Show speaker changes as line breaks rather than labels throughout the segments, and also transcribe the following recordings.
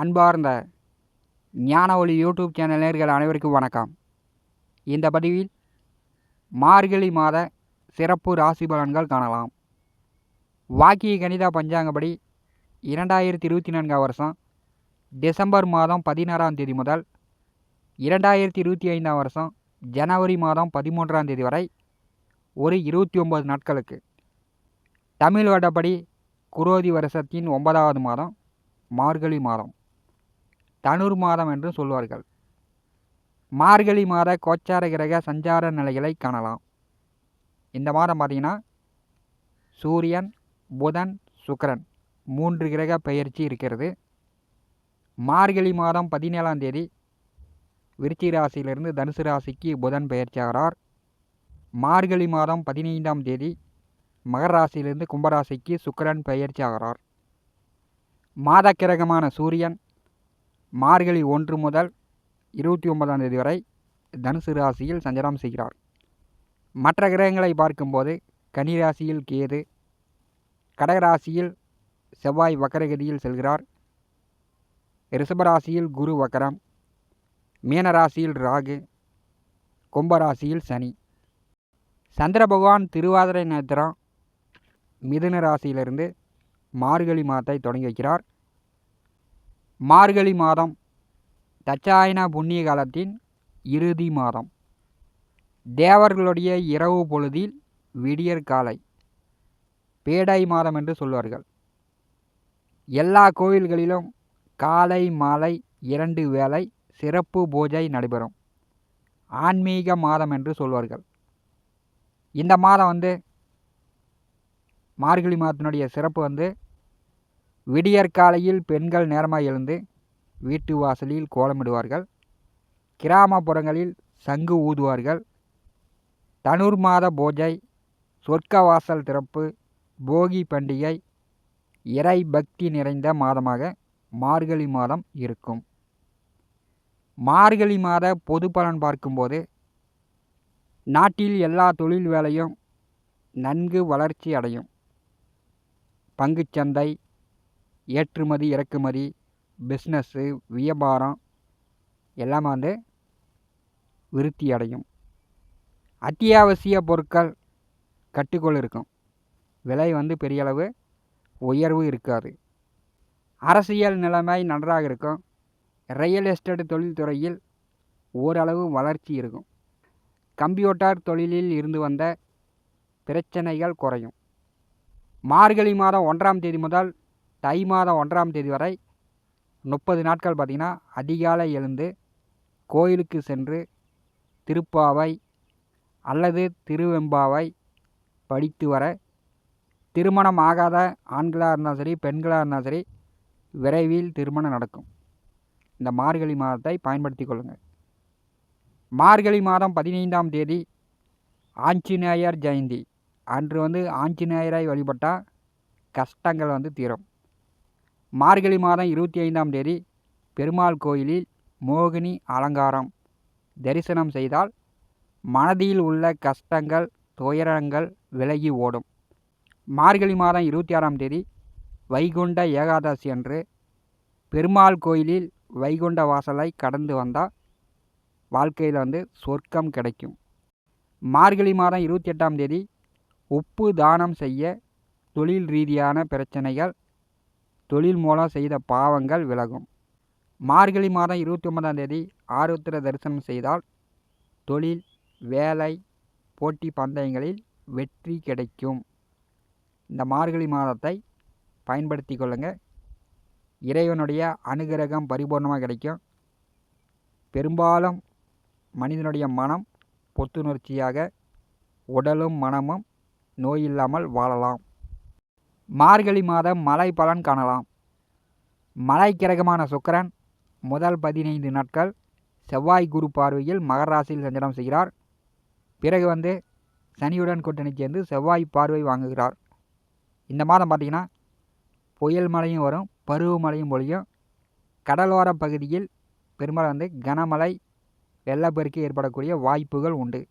அன்பார்ந்த ஞான ஒளி யூடியூப் சேனல் நேர்கள் அனைவருக்கும் வணக்கம். இந்த பதிவில் மார்கழி மாத சிறப்பு ராசி பலன்கள் காணலாம். வாக்கிய கணித பஞ்சாங்கப்படி இரண்டாயிரத்தி இருபத்தி நான்காம் வருஷம் டிசம்பர் மாதம் பதினாறாம் தேதி முதல் இரண்டாயிரத்தி இருபத்தி ஐந்தாம் வருஷம் ஜனவரி மாதம் பதிமூன்றாம் தேதி வரை ஒரு இருபத்தி ஒம்பது நாட்களுக்கு. தமிழ் வருடப்படி குரோதி வருஷத்தின் ஒன்பதாவது மாதம் மார்கழி மாதம். தனுர் மாதம் என்று சொல்வார்கள். மார்கழி மாத கோச்சார கிரக சஞ்சார நிலைகளை காணலாம். இந்த மாதம் பார்த்திங்கன்னா சூரியன் புதன் சுக்கரன் மூன்று கிரக பெயர்ச்சி இருக்கிறது. மார்கழி மாதம் பதினேழாம் தேதி விருச்சி ராசியிலிருந்து தனுசு ராசிக்கு புதன் பெயர்ச்சியாகிறார். மார்கழி மாதம் பதினைந்தாம் தேதி மகர ராசியிலிருந்து கும்பராசிக்கு சுக்கரன் பெயர்ச்சி ஆகிறார் மாதக்கிரகமான சூரியன் மார்கழி ஒன்று முதல் இருபத்தி ஒன்பதாம் தேதி வரை தனுசு ராசியில் சஞ்சாரம் செய்கிறார். மற்ற கிரகங்களை பார்க்கும்போது கனி ராசியில் கேது கடகராசியில் செவ்வாய் வக்கரகதியில் செல்கிறார். ரிஷபராசியில் குரு வக்கரம் மீனராசியில் ராகு கும்பராசியில் சனி. சந்திர பகவான் திருவாதிரை நட்சத்திரம் மிதுன ராசியிலிருந்து மார்கழி மாதத்தை தொடங்கி வைக்கிறார். மார்கழி மாதம் தச்சாயன புண்ணிய காலத்தின் இறுதி மாதம். தேவர்களுடைய இரவு பொழுதில் விடியற் காலை பேடை மாதம் என்று சொல்வார்கள். எல்லா கோயில்களிலும் காலை மாலை இரண்டு வேளை சிறப்பு பூஜை நடைபெறும். ஆன்மீக மாதம் என்று சொல்வார்கள். இந்த மாதம் வந்து மார்கழி மாதத்தினுடைய சிறப்பு வந்து விடியற்காலையில் பெண்கள் நேரமாக எழுந்து வீட்டு வாசலில் கோலமிடுவார்கள். கிராமப்புறங்களில் சங்கு ஊதுவார்கள். தனுர் மாத பூஜை சொர்க்க வாசல் திறப்பு போகி பண்டிகை இறை பக்தி நிறைந்த மாதமாக மார்கழி மாதம் இருக்கும். மார்கழி மாத பொது பலன் பார்க்கும்போது நாட்டில் எல்லா தொழில் வேலையும் நன்கு வளர்ச்சி அடையும். பங்குச்சந்தை ஏற்றுமதி இறக்குமதி பிஸ்னஸ்ஸு வியாபாரம் எல்லாமே வந்து விருத்தி அடையும். அத்தியாவசிய பொருட்கள் கட்டுக்குள் இருக்கும். விலை வந்து பெரிய அளவு உயர்வு இருக்காது. அரசியல் நிலைமை நன்றாக இருக்கும். ரியல் எஸ்டேட் தொழில்துறையில் ஓரளவு வளர்ச்சி இருக்கும். கம்ப்யூட்டர் தொழிலில் இருந்து வந்த பிரச்சனைகள் குறையும். மார்கழி மாதம் ஒன்றாம் தேதி முதல் தை மாதம் ஒன்றாம் தேதி வரை முப்பது நாட்கள் பார்த்திங்கன்னா அதிகாலை எழுந்து கோயிலுக்கு சென்று திருப்பாவை அல்லது திருவெம்பாவை படித்து வர திருமணம் ஆகாத ஆண்களாக இருந்தாலும் சரி பெண்களாக இருந்தாலும் சரி விரைவில் திருமணம் நடக்கும். இந்த மார்கழி மாதத்தை பயன்படுத்தி கொள்ளுங்கள். மார்கழி மாதம் பதினைந்தாம் தேதி ஆஞ்சநேயர் ஜெயந்தி. அன்று வந்து ஆஞ்சநேயரை வழிபட்டால் கஷ்டங்கள் வந்து தீரும். மார்கழி மாதம் இருபத்தி ஐந்தாம் தேதி பெருமாள் கோயிலில் மோகினி அலங்காரம். தரிசனம் செய்தால் மனதில் உள்ள கஷ்டங்கள் துயரங்கள் விலகி ஓடும். மார்கழி மாதம் இருபத்தி ஆறாம் தேதி வைகுண்ட ஏகாதசி அன்று பெருமாள் கோயிலில் வைகுண்ட வாசலை கடந்து வந்தால் வாழ்க்கையில் வந்து சொர்க்கம் கிடைக்கும். மார்கழி மாதம் இருபத்தி எட்டாம் தேதி உப்பு தானம் செய்ய தொழில் ரீதியான பிரச்சனைகள் தொழில் மூலம் செய்த பாவங்கள் விலகும். மார்கழி மாதம் இருபத்தி ஒன்பதாம் தேதி ஆருத்திர தரிசனம் செய்தால் தொழில் வேலை போட்டி பந்தயங்களில் வெற்றி கிடைக்கும். இந்த மார்கழி மாதத்தை பயன்படுத்தி கொள்ளுங்கள் இறைவனுடைய அனுகிரகம் பரிபூர்ணமாக கிடைக்கும். பெரும்பாலும் மனிதனுடைய மனம் புத்துணர்ச்சியாக உடலும் மனமும் நோய் இல்லாமல் வாழலாம். மார்கழி மாதம் மலை பலன் காணலாம். மலை கிரகமான சுக்கரன் முதல் பதினைந்து நாட்கள் செவ்வாய் குரு பார்வையில் மகர ராசியில் சஞ்சலம் செய்கிறார். பிறகு வந்து சனியுடன் கூட்டணி சேர்ந்து செவ்வாய் பார்வை வாங்குகிறார். இந்த மாதம் பார்த்திங்கன்னா புயல் மழையும் வரும் பருவமழையும் பொழியும். கடலோர பகுதியில் பெரும்பாலும் வந்து கனமழை வெள்ளப்பெருக்கு ஏற்படக்கூடிய வாய்ப்புகள் உண்டு.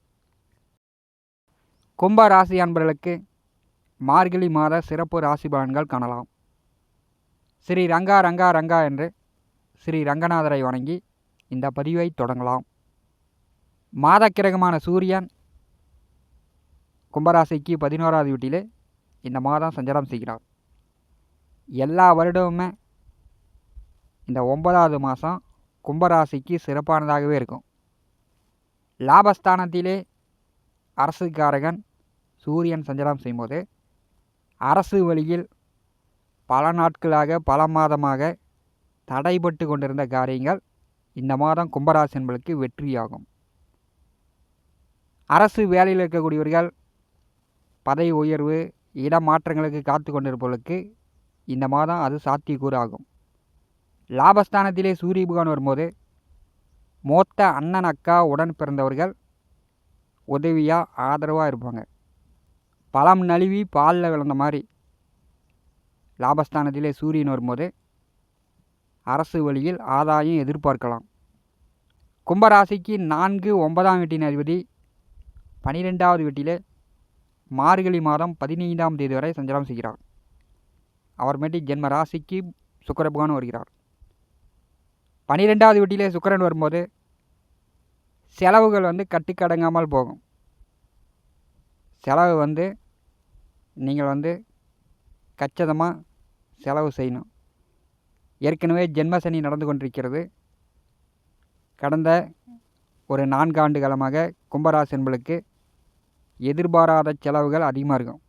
கும்ப ராசி அன்பர்களுக்கு மார்கழி மாத சிறப்பு ராசி பலன்கள் காணலாம். ஸ்ரீ ரங்கா ரங்கா ரங்கா என்று ஸ்ரீ ரங்கநாதரை வணங்கி இந்த பதிவை தொடங்கலாம். மாதக்கிரகமான சூரியன் கும்பராசிக்கு பதினோராவது வீட்டிலே இந்த மாதம் சஞ்சாரம் செய்கிறார். எல்லா வருடமுமே இந்த ஒன்பதாவது மாதம் கும்பராசிக்கு சிறப்பானதாகவே இருக்கும். லாபஸ்தானத்திலே அரசுக்காரகன் சூரியன் சஞ்சாரம் செய்யும்போது அரசு வழியில் பல நாட்களாக பல மாதமாக தடைபட்டு கொண்டிருந்த காரியங்கள் இந்த மாதம் கும்பராசி வெற்றியாகும். அரசு வேலையில் இருக்கக்கூடியவர்கள் பதவி உயர்வு இடமாற்றங்களுக்கு காத்து கொண்டிருப்பவர்களுக்கு இந்த மாதம் அது சாத்தியக்கூறாகும். லாபஸ்தானத்திலே சூரிய பகவான் வரும்போது மூத்த அண்ணன் அக்கா உடன் பிறந்தவர்கள் உதவியாக ஆதரவாக இருப்பாங்க. பழம் நழுவி பாலில் விழுந்த மாதிரி. லாபஸ்தானத்திலே சூரியன் வரும்போது அரசு வழியில் ஆதாயம் எதிர்பார்க்கலாம். கும்பராசிக்கு நான்கு ஒன்பதாம் வீட்டின் அதிபதி பனிரெண்டாவது வீட்டிலே மார்கழி மாதம் பதினைந்தாம் தேதி வரை சஞ்சாரம் செய்கிறார். மேட்டி ஜென்ம ராசிக்கு சுக்கர பகவான் வருகிறார். பனிரெண்டாவது வீட்டிலே சுக்கரன் வரும்போது செலவுகள் வந்து கட்டுக்கடங்காமல் போகும். செலவு வந்து நீங்கள் வந்து கச்சிதமாக செலவு செய்யணும். ஏற்கனவே ஜென்மசனி நடந்து கொண்டிருக்கிறது. கடந்த ஒரு நான்கு ஆண்டு காலமாக கும்பராசி என்பளுக்கு எதிர்பாராத செலவுகள் அதிகமாக இருக்கும்.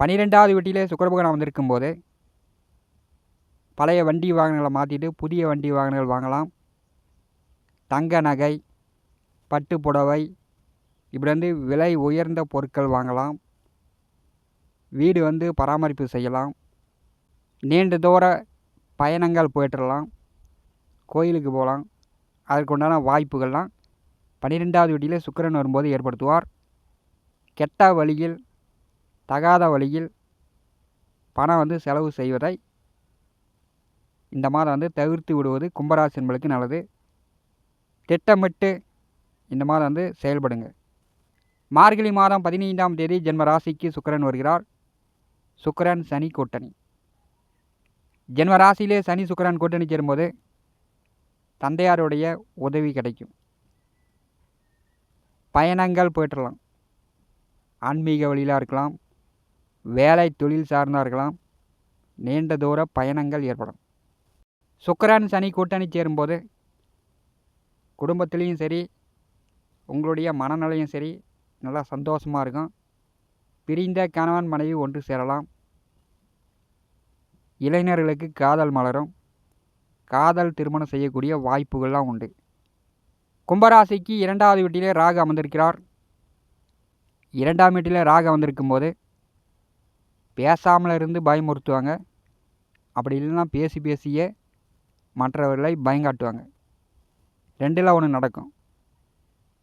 பன்னிரெண்டாவது வீட்டிலே சுக்கரபகவான் வந்திருக்கும் போது பழைய வண்டி வாகனங்களை மாற்றிட்டு புதிய வண்டி வாகனங்கள் வாங்கலாம். தங்க நகை பட்டு புடவை இப்படி வந்து விலை உயர்ந்த பொருட்கள் வாங்கலாம். வீடு வந்து பராமரிப்பு செய்யலாம். நீண்ட தூர பயணங்கள் போயிட்டுலாம் கோயிலுக்கு போகலாம். அதற்கு உண்டான வாய்ப்புகள்லாம் பன்னிரெண்டாவது வீட்டிலே சுக்கரன் வரும்போது ஏற்படுத்துவார். கெட்ட வழியில் தகாத வழியில் பணம் வந்து செலவு செய்வதை இந்த மாதம் வந்து தவிர்த்து விடுவது கும்பராசி என்பளுக்கு நல்லது. திட்டமிட்டு இந்த மாதம் வந்து செயல்படுங்க. மார்கழி மாதம் பதினைந்தாம் தேதி ஜென்ம ராசிக்கு சுக்கரன் வருகிறார். சுக்கரன் சனி கூட்டணி. ஜென்ம ராசியிலே சனி சுக்கரன் கூட்டணி சேரும்போது தந்தையாருடைய உதவி கிடைக்கும். பயணங்கள் போயிட்டுலாம் ஆன்மீக வழியிலாக இருக்கலாம். வேலை தொழில் சார்ந்தாக இருக்கலாம். நீண்ட தூர பயணங்கள் ஏற்படும். சுக்கரன் சனி கூட்டணி சேரும்போது குடும்பத்துலேயும் சரி உங்களுடைய மனநிலையும் சரி நல்லா சந்தோஷமாக இருக்கும். பிரிந்த கணவன் மனைவி ஒன்று சேரலாம். இளைஞர்களுக்கு காதல் மலரும். காதல் திருமணம் செய்யக்கூடிய வாய்ப்புகள்லாம் உண்டு. கும்பராசிக்கு இரண்டாவது வீட்டிலே ராகு அமர்ந்திருக்கிறார். இரண்டாம் வீட்டில் ராகு அமர்ந்திருக்கும் போது பேசாமல் இருந்து பயமுறுத்துவாங்க. அப்படி இல்லைன்னா பேசி பேசியே மற்றவர்களை பயங்காட்டுவாங்க. ரெண்டில் ஒன்று நடக்கும்.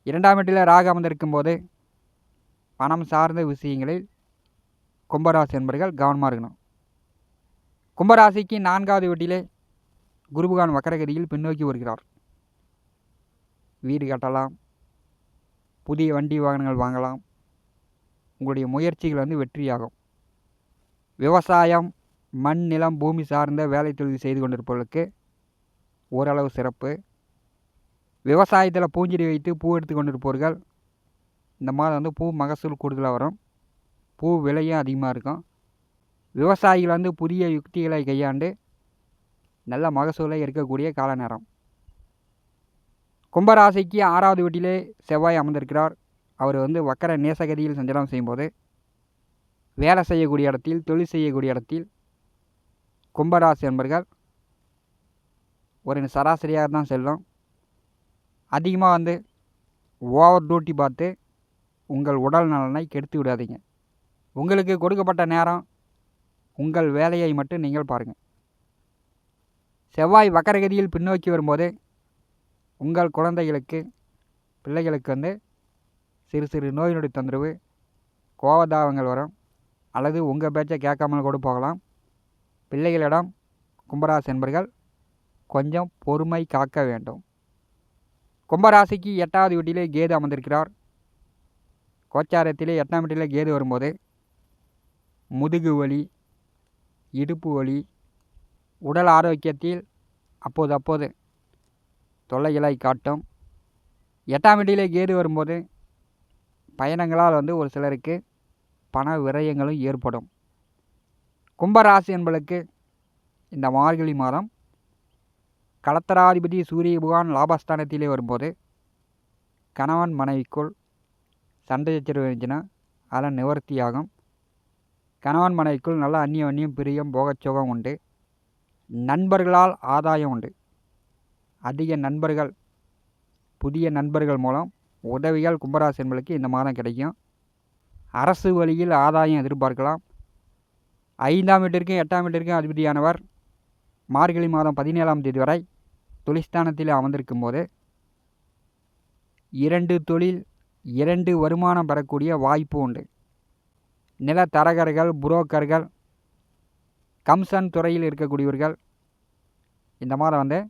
இரண்டாம் வீட்டில் ராகு அமர்ந்திருக்கும் போது பணம் சார்ந்த விஷயங்களில் கும்பராசி என்பர்கள் கவனமாக இருக்கணும். கும்பராசிக்கு நான்காவது வீட்டிலே குருபகான் வக்கரகதியில் பின்னோக்கி வருகிறார். வீடு கட்டலாம் புதிய வண்டி வாகனங்கள் வாங்கலாம் உங்களுடைய முயற்சிகள் வந்து வெற்றியாகும். விவசாயம் மண் நிலம் பூமி சார்ந்த வேலை தொழில் செய்து கொண்டிருப்பவர்களுக்கு ஓரளவு சிறப்பு. விவசாயத்தில் பூஞ்செடி வைத்து பூ எடுத்து கொண்டிருப்பவர்கள் இந்த மாதம் வந்து பூ மகசூல் கூடுதலாக வரும். பூ விலையும் அதிகமாக இருக்கும். விவசாயிகள் வந்து புதிய யுக்திகளை கையாண்டு நல்ல மகசூலை இருக்கக்கூடிய கால நேரம். கும்பராசிக்கு ஆறாவது வீட்டிலே செவ்வாய் அமர்ந்திருக்கிறார். அவர் வந்து வக்கர நேசகதியில் சஞ்சலம் செய்யும்போது வேலை செய்யக்கூடிய இடத்தில் தொழில் செய்யக்கூடிய இடத்தில் கும்பராசி என்பர்கள் ஒரு சராசரியாக தான் செல்லும். அதிகமாக வந்து ஓவர் டியூட்டி பார்த்து உங்கள் உடல் நலனை கெடுத்து விடாதீங்க. உங்களுக்கு கொடுக்கப்பட்ட நேரம் உங்கள் வேலையை மட்டும் நீங்கள் பாருங்கள் செவ்வாய் வக்கரகதியில் பின்னோக்கி வரும்போது உங்கள் குழந்தைகளுக்கு பிள்ளைகளுக்கு வந்து சிறு சிறு நோய் நொடி தொந்தரவு கோவதாவங்கள் வரும். அல்லது உங்கள் பேச்சை கேட்காமல் கூட போகலாம். பிள்ளைகளிடம் கும்பராசி என்பர்கள் கொஞ்சம் பொறுமை காக்க வேண்டும். கும்பராசிக்கு எட்டாவது வீட்டிலே கேது அமர்ந்திருக்கிறார். கோச்சாரத்திலே எட்டாம் வீட்டிலே கேது வரும்போது முதுகு வலி இடுப்பு வலி உடல் ஆரோக்கியத்தில் அப்போது அப்போது தொல்லைகளை காட்டும். எட்டாம் வீட்டிலே கேது வரும்போது பயணங்களால் வந்து ஒரு சிலருக்கு பண விரயங்களும் ஏற்படும். கும்பராசி என்பளுக்கு இந்த மார்கழி மாதம் கலத்தராதிபதி சூரிய பகவான் லாபஸ்தானத்திலே வரும்போது கணவன் மனைவிக்குள் சண்டை சச்சரவு இருந்துச்சுன்னா அதெல்லாம் நிவர்த்தியாகும் கணவன் மனைவிக்குள் நல்ல அந்நிய அந்நியம் பிரியம் போகச்சோகம் உண்டு. நண்பர்களால் ஆதாயம் உண்டு. அதிக நண்பர்கள் புதிய நண்பர்கள் மூலம் உதவிகள் கும்பராசி என்பளுக்கு இந்த மாதம் கிடைக்கும். அரசு வழியில் ஆதாயம் எதிர்பார்க்கலாம். ஐந்தாம் வீட்டிற்கும் எட்டாம் வீட்டிற்கும் அதிபதியானவர் மார்கழி மாதம் பதினேழாம் தேதி வரை தொழிற்ஸ்தானத்தில் அமர்ந்திருக்கும் போது இரண்டு தொழில் இரண்டு வருமானம் பெறக்கூடிய வாய்ப்பு உண்டு. நிலத்தரகர்கள் புரோக்கர்கள் கம்சன் துறையில் இருக்கக்கூடியவர்கள் இந்த மாதிரி வந்து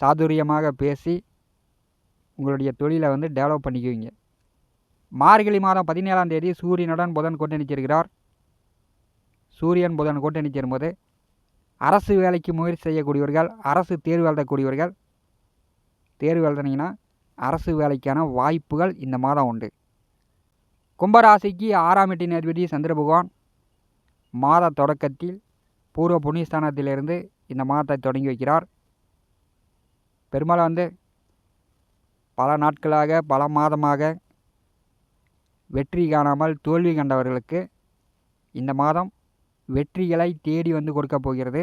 சாதுரியமாக பேசி உங்களுடைய தொழிலை வந்து டெவலப் பண்ணிக்குவீங்க. மார்கழி மாதம் பதினேழாம் தேதி சூரியனுடன் புதன் கூட்டணி சூரியன் புதன் கூட்டணி அரசு வேலைக்கு முயற்சி செய்யக்கூடியவர்கள் அரசு தேர்வு எழுதக்கூடியவர்கள் தேர்வு எழுதுனீங்கன்னா அரசு வேலைக்கான வாய்ப்புகள் இந்த மாதம் உண்டு. கும்பராசிக்கு ஆறாம் எட்டின் அதிபதி சந்திர பகவான். மாத தொடக்கத்தில் பூர்வ புண்ணியஸ்தானத்திலிருந்து இந்த மாதத்தை தொடங்கி வைக்கிறார். பெரும்பாலும் வந்து பல நாட்களாக பல மாதமாக வெற்றி காணாமல் தோல்வி கண்டவர்களுக்கு இந்த மாதம் வெற்றிகளை தேடி வந்து கொடுக்க போகிறது.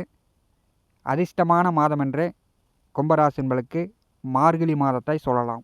அதிர்ஷ்டமான மாதம் என்று கும்பராசின்பளுக்கு மார்கழி மாதத்தை சொல்லலாம்.